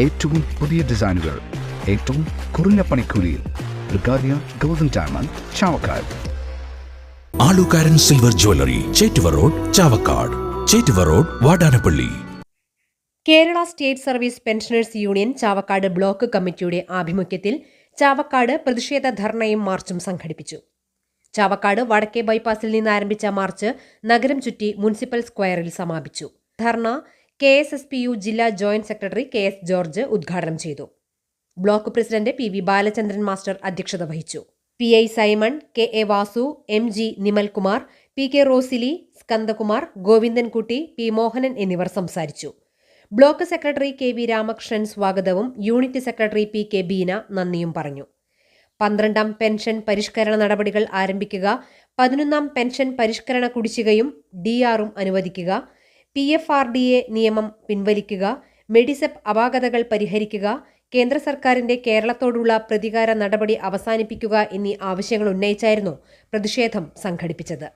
ഏറ്റവും പുതിയ ഡിസൈനുകൾ ഏറ്റവും കുറഞ്ഞ പണിക്കൂലിയിൽ ബ്രിഗാദിയ golden diamond Chavakkad. Alukkaran silver jewellery Chettuva road Chavakkad. Chettuva road Vadanappally. Kerala state service pensioners union Chavakkad block കമ്മിറ്റിയുടെ ആഭിമുഖ്യത്തിൽ ചാവക്കാട് പ്രതിഷേധ ധർണയും മാർച്ചും സംഘടിപ്പിച്ചു. ചാവക്കാട് വടക്കേ ബൈപ്പാസിൽ നിന്ന് ആരംഭിച്ച മാർച്ച് നഗരം ചുറ്റി മുനിസിപ്പൽ സ്ക്വയറിൽ സമാപിച്ചു. Dharna K S S P U ജില്ലാ joint secretary K S George ഉദ്ഘാടനം ചെയ്തു. Block president P V Balachandran master അധ്യക്ഷത വഹിച്ചു. P I Simon K A Vasu M G Nimalkumar P K Rosily Skandakumar Govindankutty P Mohanan എന്നിവർ സംസാരിച്ചു. Block secretary K V Ramakrishnan സ്വാഗതവും unit secretary P K Beena നന്ദിയും പറഞ്ഞു. പന്ത്രണ്ടാം pension പരിഷ്കരണ നടപടികൾ ആരംഭിക്കുക പതിനൊന്നാം പെൻഷൻ പരിഷ്കരണ കുടിശ്ശികയും ഡി ആറും അനുവദിക്കുക P F R D A നിയമം പിൻവലിക്കുക മെഡിസെപ്പ് അപാകതകൾ പരിഹരിക്കുക കേന്ദ്ര സർക്കാരിന്റെ കേരളത്തോടുള്ള പ്രതികാര നടപടി അവസാനിപ്പിക്കുക എന്നീ ആവശ്യങ്ങൾ ഉന്നയിച്ചായിരുന്നു പ്രതിഷേധം സംഘടിപ്പിച്ചത്.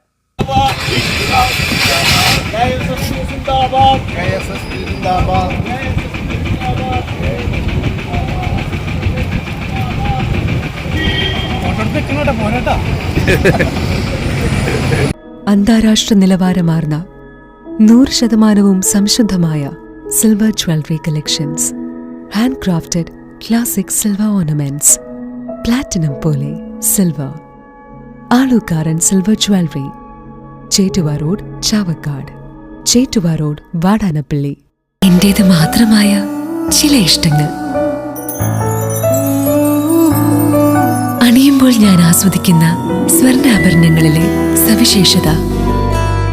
അന്താരാഷ്ട്ര നിലവാരമാർന്ന നൂറ് ശതമാനവും സംശുദ്ധമായ silver jewellery collections handcrafted classic silver ornaments platinum പോലെ silver Alukkaran silver jewellery Chettuva road Chavakkad. Chettuva road Vadanappally. എന്റേത് മാത്രമായ ചില ഇഷ്ടങ്ങൾ. അണിയുമ്പോൾ ഞാൻ ആസ്വദിക്കുന്ന സ്വർണാഭരണങ്ങളിലെ സവിശേഷത.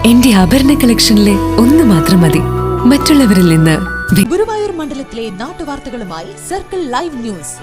എന്റെ ആഭരണ കളക്ഷനിലെ ഒന്ന് മാത്രം മതി. മറ്റുള്ളവരിൽ നിന്ന് വ്യ- ഗുരുവായൂർ മണ്ഡലത്തിലെ നാട്ടുവാർത്തകളുമായി സർക്കിൾ ലൈവ് ന്യൂസ്.